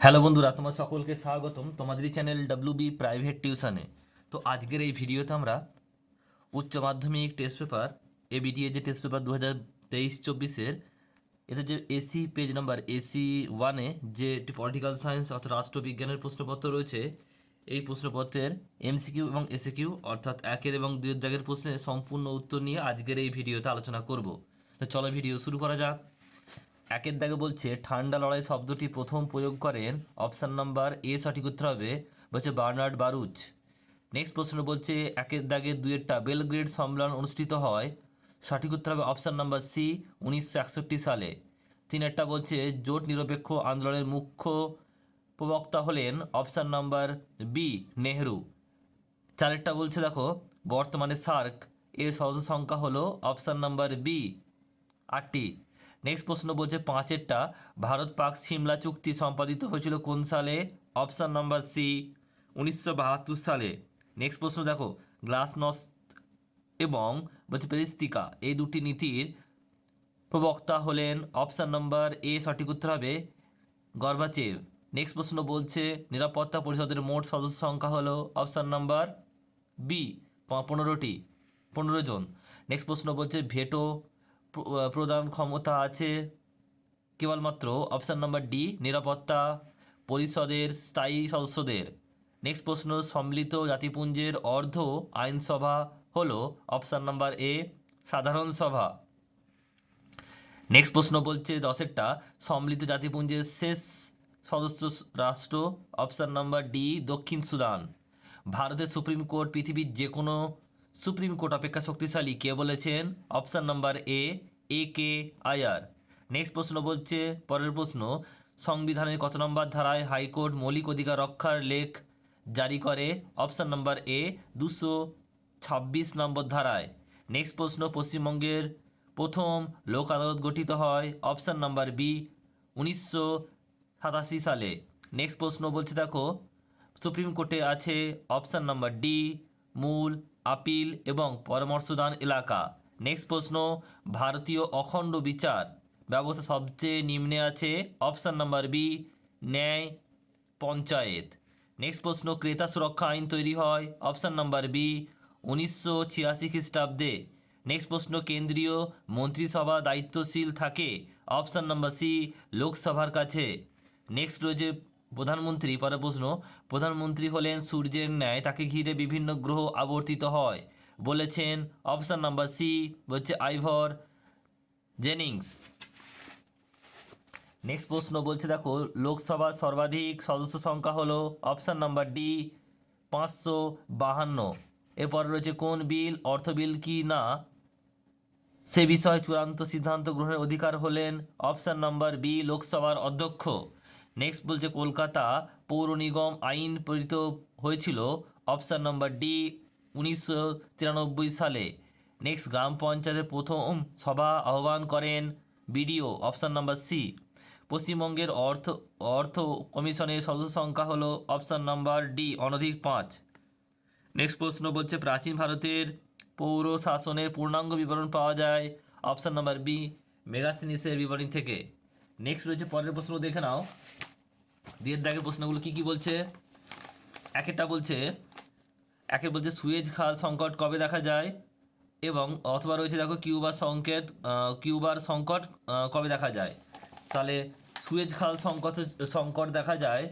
Hello বন্ধুরা, তোমার সকলকে স্বাগতম তোমাদেরই চ্যানেল বি প্রাইভেট টিউশনে তো আজকের এই ভিডিওতে আমরা উচ্চ মাধ্যমিক টেস্ট পেপার এবিডিএ যে টেস্ট পেপার দু হাজার তেইশ চব্বিশের এতে যে এসি পেজ নাম্বার এসি ওয়ানে যে একটি পলিটিক্যাল সায়েন্স অর্থাৎ রাষ্ট্রবিজ্ঞানের প্রশ্নপত্র রয়েছে, এই প্রশ্নপত্রের এমসিকিউ এবং এসিকিউ অর্থাৎ একের এবং দুয়ের দাগের প্রশ্নের সম্পূর্ণ উত্তর নিয়ে আজকের এই ভিডিওতে আলোচনা করব। তো চলো ভিডিও শুরু করা যাক। একের দাগে বলছে, ঠান্ডা লড়াই শব্দটি প্রথম প্রয়োগ করেন। অপশান নাম্বার এ সঠিক উত্তর হবে, বলছে বার্নার্ড বারুচ। নেক্সট প্রশ্ন বলছে, একের দাগে দুয়েরটা বেলগ্রেড সম্মেলন অনুষ্ঠিত হয়। সঠিক উত্তর হবে অপশান নাম্বার সি, উনিশশো একষট্টি সালে। তিনেরটা বলছে, জোট নিরপেক্ষ আন্দোলনের মুখ্য প্রবক্তা হলেন অপশান নাম্বার বি, নেহরু। চারেরটা বলছে, দেখো, বর্তমানে সার্ক, এর সদস্য সংখ্যা হলো অপশান নাম্বার বি, আটটি। নেক্সট প্রশ্ন বলছে পাঁচেরটা। ভারত পাক সিমলা চুক্তি সম্পাদিত হয়েছিল কোন সালে? অপশান নাম্বার সি উনিশশো বাহাত্তর সালে। নেক্সট প্রশ্ন দেখো গ্লাসনস্ট এবং বলছে পেরিস্তিকা, এই দুটি নীতির প্রবক্তা হলেন অপশান নাম্বার এ সঠিক উত্তর হবে গর্বাচেভ। নেক্সট প্রশ্ন বলছে, নিরাপত্তা পরিষদের মোট সদস্য সংখ্যা হলো অপশান নাম্বার বি পনেরোটি, পনেরো জন। নেক্সট প্রশ্ন বলছে ভেটো প্রদান ক্ষমতা আছে কেবলমাত্র অপশান নাম্বার ডি, নিরাপত্তা পরিষদের স্থায়ী সদস্যদের। নেক্সট প্রশ্ন, সম্মিলিত জাতিপুঞ্জের অর্ধ আইনসভা হলো অপশান নাম্বার এ, সাধারণ সভা। নেক্সট প্রশ্ন বলছে দশেরটা, সম্মিলিত জাতিপুঞ্জের শেষ সদস্য রাষ্ট্র অপশান নাম্বার ডি, দক্ষিণ সুদান। ভারতের সুপ্রিম কোর্ট পৃথিবীর যে কোনো সুপ্রিম কোর্ট অপেক্ষা শক্তিশালী, কে বলেছেন? Option number A A K Ayyar. Next প্রশ্ন বলছে, পরের প্রশ্ন, সংবিধানের কত নম্বর ধারায় হাইকোর্ট মৌলিক অধিকার রক্ষার লেখ জারি করে? অপশান নাম্বার এ, দুশো ছাব্বিশ নম্বর ধারায়। নেক্সট প্রশ্ন, পশ্চিমবঙ্গের প্রথম লোক আদালত গঠিত হয়? অপশান নাম্বার বি, উনিশশো সাতাশি সালে। নেক্সট প্রশ্ন বলছে, দেখো, সুপ্রিম কোর্টে আছে অপশান নাম্বার ডি, মূল আপিল এবং পরামর্শদান এলাকা। নেক্সট প্রশ্ন, ভারতীয় অখণ্ড বিচার ব্যবস্থা সবচেয়ে নিম্নে আছে। অপশান নাম্বার বি, ন্যায় পঞ্চায়েত। নেক্সট প্রশ্ন, ক্রেতা সুরক্ষা আইন তৈরি হয়। অপশান নাম্বার বি, উনিশশো ছিয়াশি খ্রিস্টাব্দে। নেক্সট প্রশ্ন, কেন্দ্রীয় মন্ত্রিসভা দায়িত্বশীল থাকে। অপশান নাম্বার সি, লোকসভার কাছে। নেক্সট রয়েছে প্রধানমন্ত্রী পরে প্রশ্ন, প্রধানমন্ত্রী হলেন সূর্যের ন্যায়, তাকে ঘিরে বিভিন্ন গ্রহ আবর্তিত হয়, বলেছেন অপশান নাম্বার সি হচ্ছে আইভর জেনিংস। নেক্সট প্রশ্ন বলছে, দেখো লোকসভার সর্বাধিক সদস্য সংখ্যা হলো অপশান নাম্বার ডি, পাঁচশো বাহান্ন। এরপর রয়েছে কোন বিল, অর্থ বিল কি না? সে বিষয়ে চূড়ান্ত সিদ্ধান্ত গ্রহণের অধিকার হলেন অপশান নাম্বার বি, লোকসভার অধ্যক্ষ। নেক্সট বলছে কলকাতা পৌর নিগম আইন প্রেরিত হয়েছিল অপশান নাম্বার ডি উনিশশো তিরানব্বই সালে। নেক্সট গ্রাম পঞ্চায়েতের প্রথম সভা আহ্বান করেন বিডিও অপশান নাম্বার সি পশ্চিমবঙ্গের অর্থ অর্থ কমিশনের সদস্য সংখ্যা হলো অপশান নাম্বার ডি অনধিক পাঁচ। নেক্সট প্রশ্ন বলছে, প্রাচীন ভারতের পৌর শাসনের পূর্ণাঙ্গ বিবরণ পাওয়া যায় অপশান নাম্বার বি মেগাসিনিসের বিবরণী থেকে। নেক্সট রয়েছে পরের প্রশ্ন, দেখে নাও। দিয়ের দাগের প্রশ্নগুলো কি কি বলছে? একেরটা বলছে একে বলছে, সুয়েজ খাল সংকট কবে দেখা যায়? এবং অথবা রয়েছে দেখো, কিউবার সংকেত কিউবার সংকট কবে দেখা যায়? তাহলে সুয়েজ খাল সংকট সংকট দেখা যায়,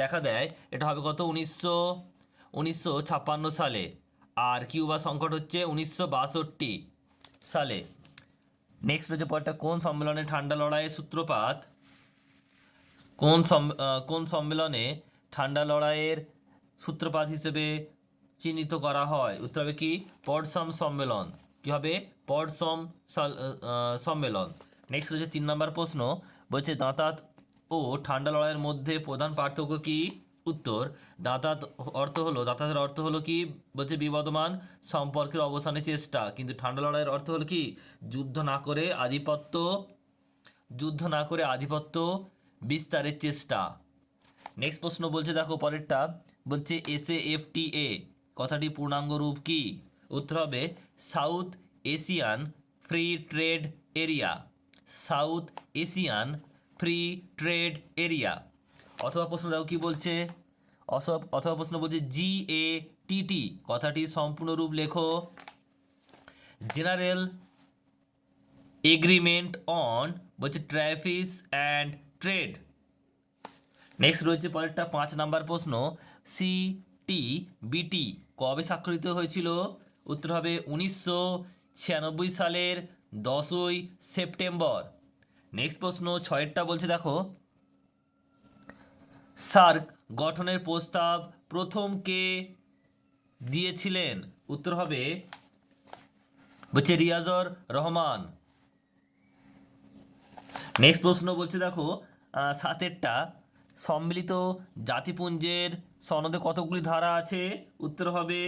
দেখা দেয়, এটা হবে কত? উনিশশো উনিশশো ছাপ্পান্ন সালে। আর কিউবা সংকট হচ্ছে উনিশশো বাষট্টি সালে। নেক্সট হচ্ছে পরটা কোন সম্মেলনে ঠান্ডা লড়াইয়ের সূত্রপাত কোন কোন সম্মেলনে ঠান্ডা লড়াইয়ের সূত্রপাত হিসেবে চিহ্নিত করা হয় উত্তর হবে কি পডসম সম্মেলন কি হবে আহ, সম্মেলন নেক্সট হচ্ছে তিন নম্বর প্রশ্ন বলছে দাঁতাত ও ঠান্ডা লড়াইয়ের মধ্যে প্রধান পার্থক্য কি উত্তর। দাঁতাত অর্থ হলো, দাঁতাতের অর্থ হলো কি? বলছে বিবদমান সম্পর্কের অবসানের চেষ্টা। কিন্তু ঠান্ডা লড়াইয়ের অর্থ হলো কি? যুদ্ধ না করে আধিপত্য, যুদ্ধ না করে আধিপত্য বিস্তারের চেষ্টা। নেক্সট প্রশ্ন বলছে, দেখো পরেরটা। বলছে এস এফ টি এ কথাটি পূর্ণাঙ্গ রূপ কি? উত্তর হবে South Asian free trade area South Asian free trade area অথবা প্রশ্ন দেখো কি বলছে? অথবা প্রশ্ন বলছে জি এ টি টি কথাটি সম্পূর্ণ রূপ লেখো। জেনারেল এগ্রিমেন্ট অন বলছে ট্রাফিস অ্যান্ড ট্রেড নেক্সট রয়েছে পরেরটা, পাঁচ নাম্বার প্রশ্ন। সি টি বিটি কবে স্বাক্ষরিত হয়েছিল? উত্তর হবে উনিশশো ছিয়ানব্বই সালের দশই সেপ্টেম্বর। নেক্সট প্রশ্ন, ছয়েরটা বলছে দেখো। সার্ক গঠনের প্রস্তাব প্রথম কে দিয়েছিলেন? উত্তর হবে বলছে রিয়াজর রহমান। নেক্সট প্রশ্ন বলছে, দেখো সাতেরটা সম্মিলিত জাতিপুঞ্জের সনদে কতগুলি ধারা আছে? উত্তর হবে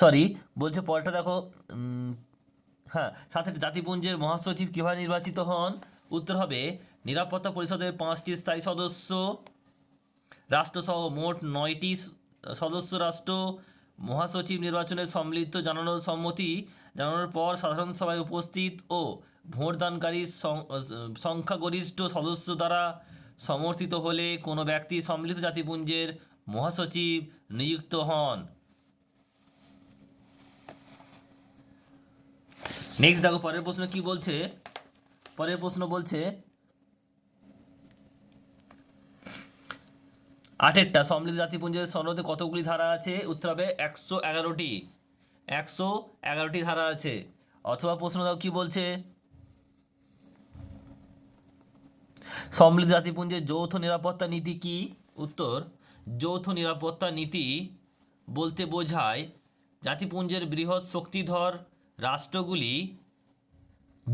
সরি বলছে পরটা দেখো হ্যাঁ সাথে জাতিপুঞ্জের মহাসচিব কীভাবে নির্বাচিত হন? উত্তর হবে, নিরাপত্তা পরিষদের পাঁচটি স্থায়ী সদস্য, রাষ্ট্রসহ মোট নয়টি সদস্য রাষ্ট্র, মহাসচিব নির্বাচনের সম্মিলিত জানানোর সম্মতি জানানোর পর সাধারণ সভায় উপস্থিত ও ভোটদানকারী সংখ্যাগরিষ্ঠ সদস্য দ্বারা সমর্থিত হলে কোনো ব্যক্তি সম্মিলিত জাতিপুঞ্জের মহাসচিব নিযুক্ত হন। নেক্সট দেখো, পরের প্রশ্ন কি বলছে? পরের প্রশ্ন বলছে, আটেরটা সম্মিলিত জাতিপুঞ্জের সনদে কতগুলি ধারা আছে? উত্তর হবে একশো এগারোটি। একশো এগারোটি ধারা আছে। অথবা প্রশ্ন দাও, কি বলছে? সম্মিলিত জাতিপুঞ্জের যৌথ নিরাপত্তা নীতি কি? উত্তর, যৌথ নিরাপত্তা নীতি বলতে বোঝায় জাতিপুঞ্জের বৃহৎ শক্তিধর রাষ্ট্রগুলি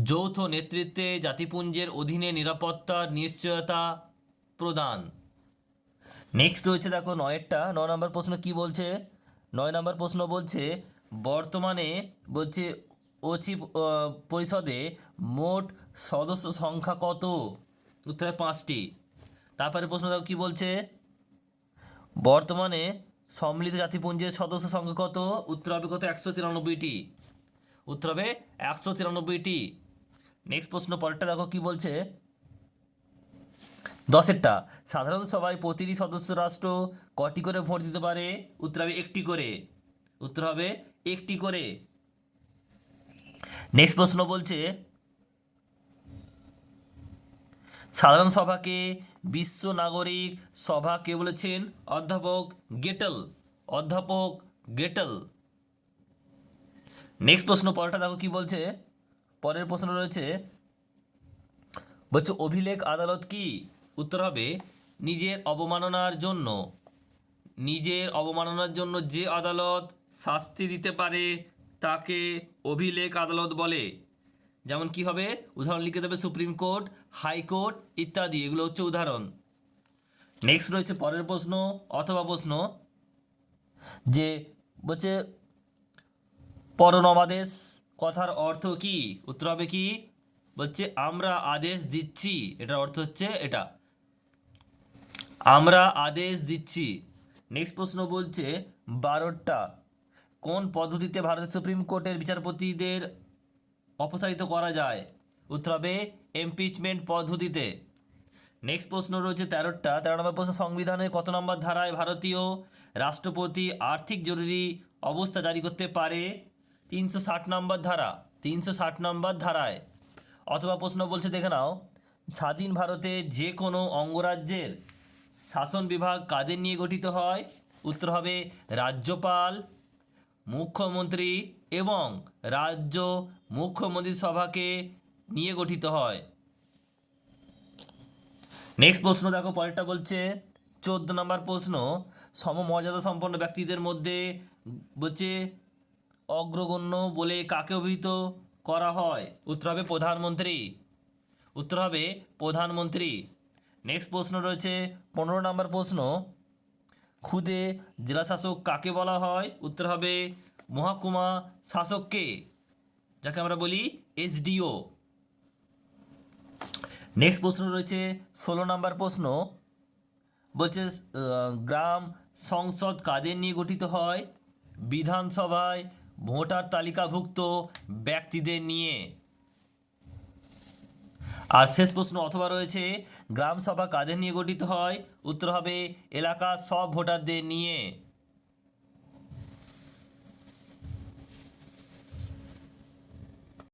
যৌথ নেতৃত্বে জাতিপুঞ্জের অধীনে নিরাপত্তার নিশ্চয়তা প্রদান। নেক্সট রয়েছে দেখো নয়েরটা। ন নম্বর প্রশ্ন কি বলছে? নয় নম্বর প্রশ্ন বলছে বর্তমানে বলছে আহ, পরিষদে মোট সদস্য সংখ্যা কত? উত্তরে পাঁচটি। তারপরে প্রশ্ন দেখো কী বলছে? বর্তমানে সম্মিলিত জাতিপুঞ্জের সদস্য সংখ্যা কত? উত্তর হবে কত? একশো তিরানব্বইটি। উত্তর হবে একশো তিরানব্বইটি। নেক্সট প্রশ্ন পরেরটা দেখো কি বলছে। দশেরটা, সাধারণ সভায় প্রতিটি সদস্য রাষ্ট্র কটি করে ভোট দিতে পারে? উত্তর হবে একটি করে। উত্তর হবে একটি করে। নেক্সট প্রশ্ন বলছে, সাধারণ সভাকে বিশ্ব নাগরিক সভা কে বলেছেন? অধ্যাপক গেটল। অধ্যাপক গেটল। নেক্সট প্রশ্ন পরটা দেখো কি বলছে? পরের প্রশ্ন রয়েছে, বলছে, অভিলেখ আদালত কি? উত্তর হবে, নিজের অবমাননার জন্য। নিজের অবমাননার জন্য যে আদালত শাস্তি দিতে পারে, তাকে অভিলেখ আদালত বলে। যেমন কি হবে? উদাহরণ লিখে দেবে সুপ্রিম কোর্ট হাইকোর্ট ইত্যাদি। এগুলো হচ্ছে উদাহরণ। নেক্সট রয়েছে পরের প্রশ্ন, অথবা প্রশ্ন, যে বলছে পরনমাদেশ, কথার অর্থ কি? উত্তর হবে কি? বলছে, আমরা আদেশ দিচ্ছি। এটার অর্থ হচ্ছে এটা। আমরা আদেশ দিচ্ছি। নেক্সট প্রশ্ন বলছে, বারোটা, কোন পদ্ধতিতে ভারতের সুপ্রিম কোর্টের বিচারপতিদের অপসারিত করা যায়? উত্তর হবে এমপিচমেন্ট পদ্ধতিতে। নেক্সট প্রশ্ন রয়েছে, তেরোটা, তেরো নম্বর প্রশ্ন, সংবিধানের কত নম্বর ধারায় ভারতীয় রাষ্ট্রপতি আর্থিক জরুরি অবস্থা জারি করতে পারে? তিনশো ষাট নম্বর ধারা, তিনশো ষাট নম্বর ধারায়। অথবা প্রশ্ন বলছে, দেখে নাও। স্বাধীন ভারতে যে কোনো অঙ্গরাজ্যের শাসন বিভাগ কাদের নিয়ে গঠিত হয়? উত্তর হবে, রাজ্যপাল, মুখ্যমন্ত্রী এবং রাজ্য মুখ্যমন্ত্রী সভাকে নিয়ে গঠিত হয়। নেক্সট প্রশ্ন দেখো, পরেরটা বলছে, চোদ্দ নম্বর প্রশ্ন, সমমর্যাদা সম্পন্ন ব্যক্তিদের মধ্যে বলছে অগ্রগণ্য বলে কাকে অভিহিত করা হয়? উত্তর হবে প্রধানমন্ত্রী। উত্তর হবে প্রধানমন্ত্রী। নেক্সট প্রশ্ন রয়েছে, পনেরো নম্বর প্রশ্ন, খুদে জেলাশাসক কাকে বলা হয়? উত্তর হবে মহাকুমা শাসককে যাকে আমরা বলি এসডিও। নেক্সট প্রশ্ন রয়েছে, ষোলো নম্বর প্রশ্ন, বলছে গ্রাম সংসদ কাদের নিয়ে গঠিত হয়? বিধানসভায় ভোটার তালিকাভুক্ত ব্যক্তিদের নিয়ে। আর শেষ প্রশ্ন, অথবা রয়েছে, গ্রামসভা কাদের নিয়ে গঠিত হয়? উত্তর হবে, এলাকার সব ভোটারদের নিয়ে।